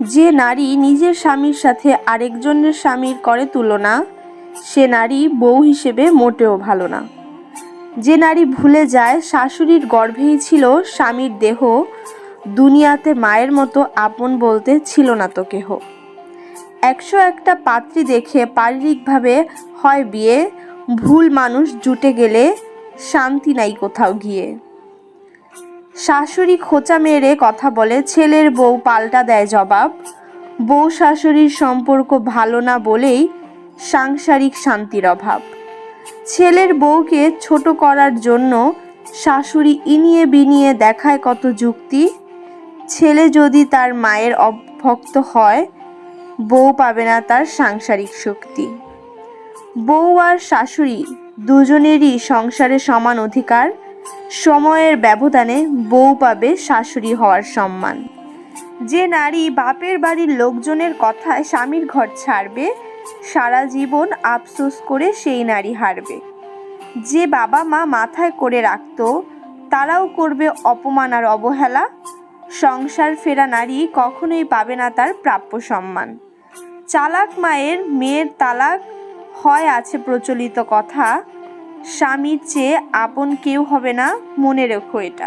যে নারী নিজের স্বামীর সাথে আরেকজনের স্বামীর করে তুলনা, সে নারী বউ হিসেবে মোটেও ভালো না। যে নারী ভুলে যায়, শাশুড়ির গর্ভেই ছিল স্বামীর দেহ, দুনিয়াতে মায়ের মতো আপন বলতে ছিল না তো কেহ। একশো একটা পাত্রী দেখে পারিবারিকভাবে হয় বিয়ে, ভুল মানুষ জুটে গেলে শান্তি নাই কোথাও গিয়ে। শাশুড়ি খোঁচা মেরে কথা বলে, ছেলের বউ পাল্টা দেয় জবাব। বউ শাশুড়ির সম্পর্ক ভালো না বলেই সাংসারিক শান্তির অভাব। ছেলের বউকে ছোট করার জন্য শাশুড়ি ইনিয়ে বিনিয়ে দেখায় কত যুক্তি। ছেলে যদি তার মায়ের অভক্ত হয়, বউ পাবে না তার সাংসারিক শক্তি। বউ আর শাশুড়ি দুজনেরই সংসারে সমান অধিকার। সময়ের ব্যবধানে বউ পাবে শাশুড়ি হওয়ার সম্মান। যে নারী বাপের বাড়ির লোকজনের কথায় স্বামীর ঘর ছাড়বে, সারা জীবন আফসোস করে সেই নারী হারবে। যে বাবা মা মাথায় করে রাখতো, তারাও করবে অপমান আর অবহেলা। সংসার ফেরা নারী কখনোই পাবে না তার প্রাপ্য সম্মান। চালাক মায়ের মেয়ের তালাক হয় আছে প্রচলিত কথা। স্বামীর চেয়ে আপন কেউ হবে না। মনে রেখো এটা।